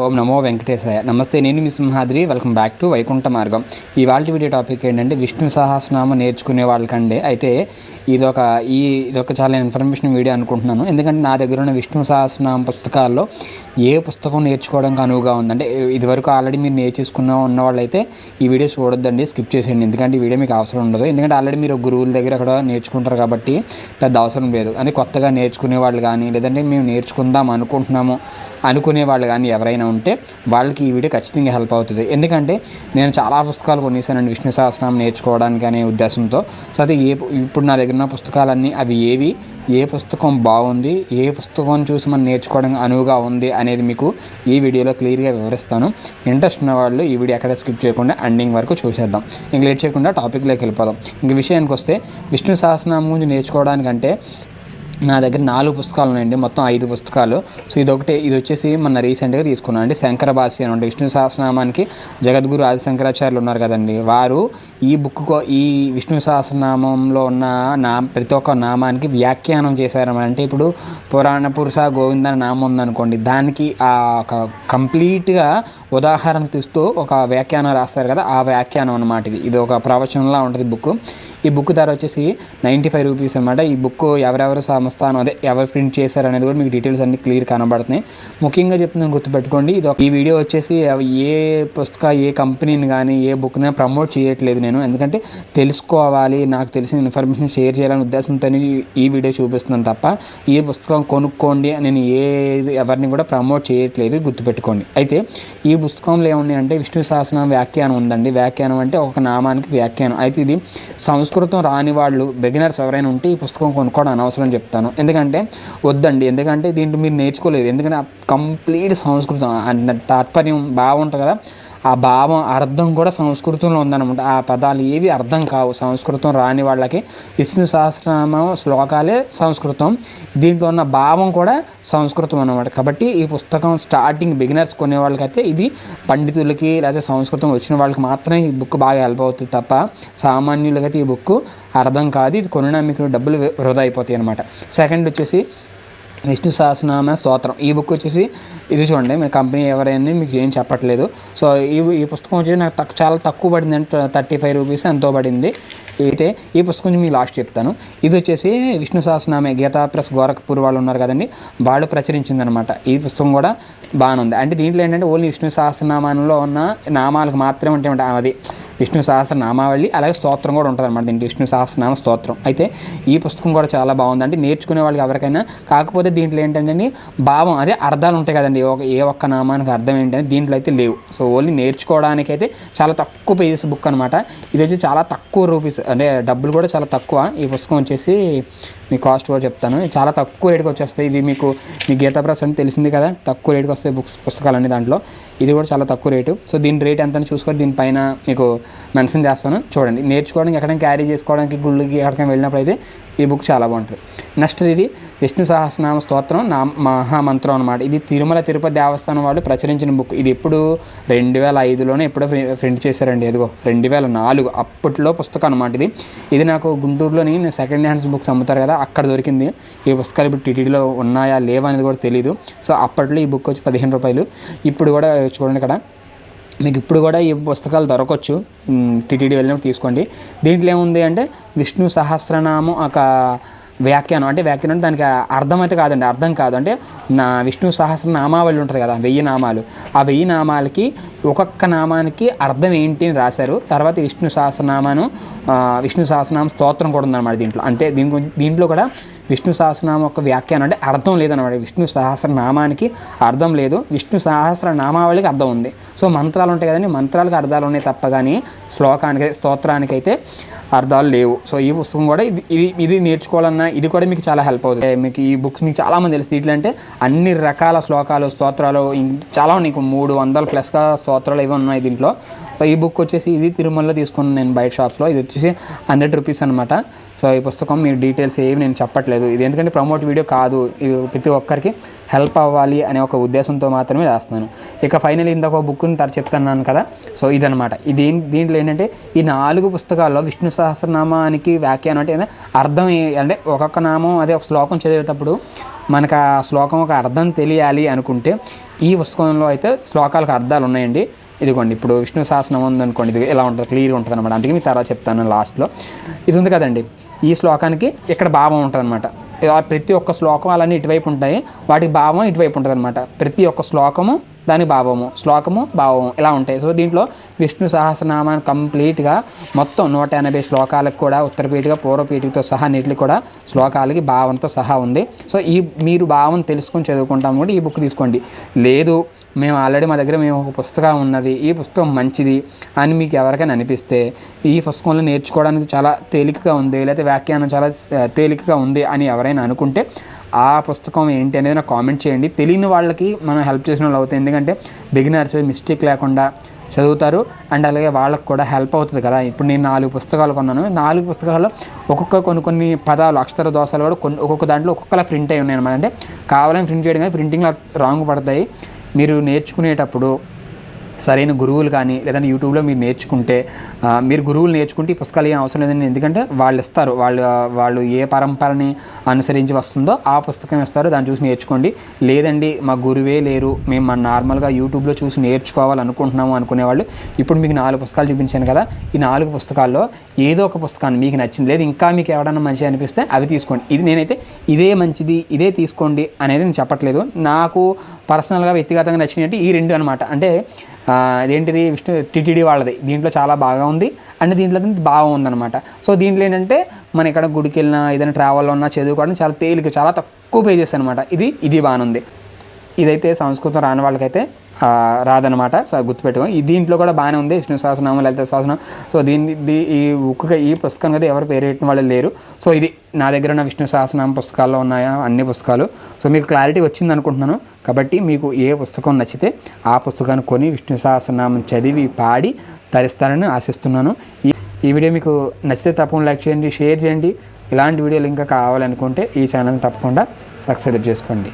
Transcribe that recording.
ఓం నమో వెంకటేశాయ. నమస్తే నేను మీ Simhadri. Welcome back to Vaikuntha Margam. ఇవాళ వీడియో టాపిక్ ఏంటంటే విష్ణు సహస్రనామం నేర్చుకునే వాళ్ళకండి. అయితే ఇదొక ఈ ఇదొక చాలా ఇన్ఫర్మేషన్ వీడియో అనుకుంటున్నాను. ఎందుకంటే నా దగ్గర ఉన్న విష్ణు సహస్రనామ పుస్తకాల్లో ఏ పుస్తకం నేర్చుకోవడానికి అనువుగా ఉందంటే ఇదివరకు ఆల్రెడీ మీరు నేర్చేసుకున్న ఉన్న వాళ్ళైతే ఈ వీడియో చూడొద్దండి స్కిప్ చేసేయండి. ఎందుకంటే ఈ వీడియో మీకు అవసరం ఉండదు. ఎందుకంటే ఆల్రెడీ మీరు గురువుల దగ్గర అక్కడ నేర్చుకుంటారు కాబట్టి పెద్ద అవసరం లేదు. అంటే కొత్తగా నేర్చుకునే వాళ్ళు కానీ లేదంటే మేము నేర్చుకుందాం అనుకుంటున్నాము అనుకునే వాళ్ళు కానీ ఎవరైనా ఉంటే వాళ్ళకి ఈ వీడియో ఖచ్చితంగా హెల్ప్ అవుతుంది. ఎందుకంటే నేను చాలా పుస్తకాలు కొనేసానండి విష్ణు సహస్రం నేర్చుకోవడానికి అనే ఉద్దేశంతో. సో అయితే ఏ ఇప్పుడు నా దగ్గర ఉన్న పుస్తకాలన్నీ అవి ఏవి ఏ పుస్తకం బాగుంది ఏ పుస్తకం చూసి మనం నేర్చుకోవడానికి అనువుగా ఉంది అనేది మీకు ఈ వీడియోలో క్లియర్గా వివరిస్తాను. ఇంట్రెస్ట్ ఉన్న వాళ్ళు ఈ వీడియో ఎక్కడ స్కిప్ చేయకుండా ఎండింగ్ వరకు చూసేద్దాం. ఇంక లేట్ చేయకుండా టాపిక్లోకి వెళ్ళిపోదాం. ఇంక విషయానికి వస్తే విష్ణు సహస్రనామం గురించి నేర్చుకోవడానికంటే నా దగ్గర నాలుగు పుస్తకాలు ఉన్నాయండి. మొత్తం ఐదు పుస్తకాలు. సో ఇది ఒకటి ఇది వచ్చేసి మన రీసెంట్గా తీసుకున్నాను. అండి శంకర భాష్యం అంటే విష్ణు సహస్రనామానికి జగద్గురు ఆది శంకరాచార్యులు ఉన్నారు కదండి. వారు ఈ బుక్ ఈ విష్ణు సహస్రనామంలో ఉన్న నా ప్రతి ఒక్క నామానికి వ్యాఖ్యానం చేశారు అంటే ఇప్పుడు పురాణ పురుష గోవింద నామం ఉందనుకోండి. దానికి ఆ ఒక కంప్లీట్గా ఉదాహరణ తీస్తూ ఒక వ్యాఖ్యానం రాస్తారు కదా. ఆ వ్యాఖ్యానం అనమాట ఇది. ఇది ఒక ప్రవచనంలా ఉంటుంది బుక్. ఈ బుక్ ధర వచ్చేసి నైంటీ ఫైవ్ రూపీస్ అనమాట ఈ బుక్ ఎవరెవరు సంస్థానం అదే ఎవరు ప్రింట్ చేశారు అనేది కూడా మీకు డీటెయిల్స్ అన్ని క్లియర్ కనబడుతున్నాయి. ముఖ్యంగా చెప్తున్నాను గుర్తుపెట్టుకోండి ఇది ఈ వీడియో వచ్చేసి ఏ పుస్తక ఏ కంపెనీని కానీ ఏ బుక్ని ప్రమోట్ చేయట్లేదు నేను. ఎందుకంటే తెలుసుకోవాలి నాకు తెలిసిన ఇన్ఫర్మేషన్ షేర్ చేయాలనే ఉద్దేశంతో ఈ- వీడియో చూపిస్తున్నాను తప్ప ఈ పుస్తకం కొనుక్కోండి అని నేను ఏ ఎవరిని కూడా ప్రమోట్ చేయట్లేదు గుర్తుపెట్టుకోండి అయితే ఈ పుస్తకంలో ఏమున్నాయంటే విష్ణు సహస్రనామ వ్యాఖ్యానం ఉందండి. వ్యాఖ్యానం అంటే ఒక నామానికి వ్యాఖ్యానం. అయితే ఇది సంస్ రాని వాళ్ళు బిగినర్స్ ఎవరైనా ఉంటే ఈ పుస్తకం కొనుక్కోవడం అనవసరం అని చెప్తాను. ఎందుకంటే వద్దండి. ఎందుకంటే దీంట్లో మీరు నేర్చుకోలేదు. ఎందుకంటే కంప్లీట్ సంస్కృతం తాత్పర్యం బాగుంటుంది కదా. ఆ భావం అర్థం కూడా సంస్కృతంలో ఉందన్నమాట. ఆ పదాలు ఏవి అర్థం కావు. సంస్కృతం రాని వాళ్ళకి విష్ణు సహస్రనామ శ్లోకాలే సంస్కృతం. దీంట్లో ఉన్న భావం కూడా సంస్కృతం అన్నమాట. కాబట్టి ఈ పుస్తకం స్టార్టింగ్ బిగినర్స్ కొనే వాళ్ళకైతే ఇది పండితులకి లేకపోతే సంస్కృతం వచ్చిన వాళ్ళకి మాత్రమే ఈ బుక్ బాగా హెల్ప్ అవుతుంది తప్ప సామాన్యులకైతే ఈ బుక్ అర్థం కాదు. ఇది కొనినా మీకు డబ్బులు వృధా అయిపోతాయి అనమాట సెకండ్ వచ్చేసి విష్ణు సహస్రనామ స్తోత్రం. ఈ బుక్ వచ్చేసి ఇది చూడండి మీ కంపెనీ ఎవరైనా మీకు ఏం చెప్పట్లేదు. సో ఈ ఈ పుస్తకం వచ్చేసి నాకు తక్కువ చాలా తక్కువ పడింది అంటే థర్టీ ఫైవ్ రూపీస్ ఎంతో పడింది. అయితే ఈ పుస్తకం మీకు లాస్ట్ చెప్తాను. ఇది వచ్చేసి విష్ణు సహస్రనామే గీతా ప్రెస్ గోరఖపూర్ వాళ్ళు ఉన్నారు కదండి వాళ్ళు ప్రచురించిందనమాట. ఈ పుస్తకం కూడా బాగానే ఉంది అంటే దీంట్లో ఏంటంటే ఓన్లీ విష్ణు సహస్రనామంలో ఉన్న నామాలకు మాత్రమే ఉంటాయి అది విష్ణు సహస్రనామావళి అలాగే స్తోత్రం కూడా ఉంటుంది అనమాట దీంట్లో విష్ణు సహస్రనామ స్తోత్రం. అయితే ఈ పుస్తకం కూడా చాలా బాగుంది అంటే నేర్చుకునే వాళ్ళకి ఎవరికైనా కాకపోతే దీంట్లో ఏంటంటే భావం అదే అర్థాలు ఉంటాయి కదండి. ఒక- ఏ ఒక్క నామానికి అర్థం ఏంటని దీంట్లో అయితే లేవు. సో ఓన్లీ నేర్చుకోవడానికి అయితే చాలా తక్కువ పేజెస్ బుక్ అనమాట ఇది వచ్చి చాలా తక్కువ రూపీస్ అంటే డబ్బులు కూడా చాలా తక్కువ. ఈ పుస్తకం వచ్చేసి మీ కాస్ట్ కూడా చెప్తాను. చాలా తక్కువ రేటుకి వచ్చేస్తాయి. ఇది మీకు మీ గీతా ప్రెస్ అంటే తెలిసింది కదా? తక్కువ రేటుకి వస్తాయి బుక్స్ పుస్తకాలన్నీ దాంట్లో. ఇది కూడా చాలా తక్కువ రేటు. సో దీని రేట్ ఎంత చూసుకొని దీనిపైన మీకు మెన్షన్ చేస్తాను. చూడండి నేర్చుకోవడానికి ఎక్కడైనా క్యారీ చేసుకోవడానికి గుళ్ళకి ఎక్కడికైనా వెళ్ళినప్పుడు అయితే ఈ బుక్ చాలా బాగుంటుంది. నెక్స్ట్ ఇది విష్ణు సహస్రనామ స్తోత్రం నా మహామంత్రం అనమాట ఇది తిరుమల తిరుపతి దేవస్థానం వాళ్ళు ప్రచురించిన బుక్ ఇది ఎప్పుడు? రెండు వేల ఐదులోనే ఎప్పుడో ప్రింట్ చేశారండి ఎదుగో రెండు వేల నాలుగు అప్పట్లో పుస్తకం అనమాట ఇది. ఇది నాకు గుంటూరులోని నేను సెకండ్ హ్యాండ్స్ బుక్స్ అమ్ముతారు కదా అక్కడ దొరికింది. ఈ పుస్తకాలు ఇప్పుడు టీటీడీలో ఉన్నాయా లేవా అనేది కూడా తెలియదు సో అప్పట్లో ఈ బుక్ వచ్చి పదిహేను రూపాయలు. ఇప్పుడు కూడా చూడండి ఇక్కడ. మీకు ఇప్పుడు కూడా ఈ పుస్తకాలు దొరకవచ్చు టీటీడీ వెళ్ళినప్పుడు తీసుకోండి. దీంట్లో ఏముంది అంటే విష్ణు సహస్రనామం ఒక వ్యాఖ్యానం. అంటే వ్యాఖ్యానం అంటే దానికి అర్థం అయితే కాదండి అర్థం కాదు. అంటే నా విష్ణు సహస్ర నామావళి ఉంటుంది కదా వెయ్యి నామాలు. ఆ వెయ్యి నామాలకి ఒక్కొక్క నామానికి అర్థం ఏంటి అని రాశారు. తర్వాత విష్ణు సహస్రనామాను విష్ణు సహస్రనామ స్తోత్రం కూడా ఉందన్నమాట దీంట్లో. అంటే దీని దీంట్లో కూడా విష్ణు సహస్రనామం యొక్క వ్యాఖ్యానం అంటే అర్థం లేదన్నమాట. విష్ణు సహస్రనామానికి అర్థం లేదు. విష్ణు సహస్ర నామావళికి అర్థం ఉంది. సో మంత్రాలు ఉంటాయి కదండి మంత్రాలకు అర్థాలు ఉన్నాయి తప్ప కానీ శ్లోకానికి స్తోత్రానికైతే అయితే అర్థాలు లేవు. సో ఈ పుస్తకం కూడా ఇది ఇది ఇది నేర్చుకోవాలన్నా ఇది కూడా మీకు చాలా హెల్ప్ అవుతుంది. మీకు ఈ బుక్స్ మీకు చాలామంది తెలుసు. దీంట్లో అంటే అన్ని రకాల శ్లోకాలు స్తోత్రాలు చాలా ఉన్నాయి. మూడు వందల ప్లస్గా స్తోత్రాలు ఇవి ఉన్నాయి దీంట్లో. సో ఈ బుక్ వచ్చేసి ఇది తిరుమలలో తీసుకున్నాను నేను బయట షాప్స్లో ఇది వచ్చేసి హండ్రెడ్ రూపీస్ అనమాట సో ఈ పుస్తకం మీ డీటెయిల్స్ ఏవి నేను చెప్పట్లేదు. ఇది ఎందుకంటే ప్రమోట్ వీడియో కాదు. ఇది ప్రతి ఒక్కరికి హెల్ప్ అవ్వాలి అనే ఒక ఉద్దేశంతో మాత్రమే రాస్తున్నాను. ఇక ఫైనల్ ఇందాక ఒక బుక్ని తర చెప్తున్నాను కదా. సో ఇదనమాట ఇది దీంట్లో ఏంటంటే ఈ నాలుగు పుస్తకాల్లో విష్ణు సహస్రనామానికి వ్యాఖ్యానం అంటే అర్థం అంటే ఒక్కొక్క నామం అదే ఒక శ్లోకం చదివేటప్పుడు మనకు ఆ శ్లోకం ఒక అర్థం తెలియాలి అనుకుంటే ఈ పుస్తకంలో అయితే శ్లోకాలకు అర్థాలు ఉన్నాయండి. ఇదిగోండి ఇప్పుడు విష్ణు శాసనం ఉందనుకోండి ఇది ఎలా ఉంటుంది క్లియర్గా ఉంటుంది అనమాట అందుకే మీ తర్వాత చెప్తాను లాస్ట్లో ఇది ఉంది కదండి ఈ శ్లోకానికి ఇక్కడ భావం ఉంటుంది అనమాట ప్రతి ఒక్క శ్లోకం అలానే ఇటువైపు ఉంటాయి వాటికి భావం ఇటువైపు ఉంటుంది అనమాట ప్రతి ఒక్క శ్లోకము దాని భావము శ్లోకము భావము ఇలా ఉంటాయి. సో దీంట్లో విష్ణు సహస్రనామాన్ని కంప్లీట్గా మొత్తం నూట ఎనభై శ్లోకాలకు కూడా ఉత్తరపీఠిక పూర్వపీఠికతో సహా నీటికి కూడా శ్లోకాలకి భావంతో సహా ఉంది. సో ఈ మీరు భావం తెలుసుకొని చదువుకుంటాం కూడా ఈ బుక్ తీసుకోండి. లేదు మేము ఆల్రెడీ మా దగ్గర మేము ఒక పుస్తకం ఉన్నది ఈ పుస్తకం మంచిది అని మీకు ఎవరికైనా అనిపిస్తే ఈ పుస్తకంలో నేర్చుకోవడానికి చాలా తేలికగా ఉంది లేకపోతే వ్యాఖ్యానం చాలా తేలికగా ఉంది అని ఎవరైనా అనుకుంటే ఆ పుస్తకం ఏంటి అనేది నాకు కామెంట్ చేయండి. తెలియని వాళ్ళకి మనం హెల్ప్ చేసిన వాళ్ళు అవుతాయి. ఎందుకంటే బిగినర్స్ మిస్టేక్ లేకుండా చదువుతారు. అండ్ అలాగే వాళ్ళకి కూడా హెల్ప్ అవుతుంది కదా. ఇప్పుడు నేను నాలుగు పుస్తకాలు కొన్నాను. నాలుగు పుస్తకాల్లో ఒక్కొక్క కొన్ని కొన్ని పదాలు అక్షర దోషాలు కూడా కొన్ని ఒక్కొక్క దాంట్లో ఒక్కొక్కలా ప్రింట్ అయి ఉన్నాయి అనమాట అంటే కావాలని ప్రింట్ చేయడం కానీ ప్రింటింగ్లో రాంగ్ పడతాయి. మీరు నేర్చుకునేటప్పుడు సరైన గురువులు కానీ లేదంటే యూట్యూబ్లో మీరు నేర్చుకుంటే మీరు గురువులు నేర్చుకుంటే ఈ పుస్తకాలు ఏం అవసరం లేదండి. ఎందుకంటే వాళ్ళు ఇస్తారు. వాళ్ళు వాళ్ళు ఏ పరంపరని అనుసరించి వస్తుందో ఆ పుస్తకం ఇస్తారు. దాన్ని చూసి నేర్చుకోండి. లేదండి మా గురువే లేరు. మేము మన నార్మల్గా యూట్యూబ్లో చూసి నేర్చుకోవాలనుకుంటున్నాము అనుకునేవాళ్ళు. ఇప్పుడు మీకు నాలుగు పుస్తకాలు చూపించాను కదా. ఈ నాలుగు పుస్తకాల్లో ఏదో ఒక పుస్తకాన్ని మీకు నచ్చింది లేదు ఇంకా మీకు ఎవడన్నా మంచిగా అనిపిస్తే అవి తీసుకోండి. ఇది నేనైతే ఇదే మంచిది ఇదే తీసుకోండి అనేది నేను చెప్పట్లేదు. నాకు పర్సనల్గా వ్యక్తిగతంగా నచ్చినట్టు ఈ రెండు అనమాట అంటే అదేంటిది విష్ణు టిటిడి వాళ్ళది. దీంట్లో చాలా బాగా ఉంది. అండ్ దీంట్లో బాగా ఉందన్నమాట. సో దీంట్లో ఏంటంటే మన ఇక్కడ గుడికి వెళ్ళినా ఏదైనా ట్రావెల్లో ఉన్నా చదువుకోవడం చాలా తేలిక చాలా తక్కువ పేజెస్ అనమాట ఇది ఇది బాగానుంది ఇదైతే సంస్కృతం రాని వాళ్ళకైతే రాదనమాట సో గుర్తుపెట్టుకో. ఈ దీంట్లో కూడా బాగానే ఉంది. విష్ణు శాసనం లలిత శాసనం సో దీన్ని దీ- ఈ బుక్ ఈ పుస్తకం కదా ఎవరు పేరు పెట్టిన వాళ్ళు లేరు. సో ఇది నా దగ్గర ఉన్న విష్ణు శాసనం పుస్తకాల్లో ఉన్నాయా? అన్ని పుస్తకాలు. సో మీకు క్లారిటీ వచ్చింది అనుకుంటున్నాను. కాబట్టి మీకు ఏ పుస్తకం నచ్చితే ఆ పుస్తకాన్ని కొని విష్ణు సహస్రనామం చదివి పాడి తరిస్తారని ఆశిస్తున్నాను. ఈ ఈ వీడియో మీకు నచ్చితే తప్పకుండా లైక్ చేయండి షేర్ చేయండి. ఇలాంటి వీడియోలు ఇంకా కావాలనుకుంటే ఈ ఛానల్ తప్పకుండా సబ్స్క్రైబ్ చేసుకోండి.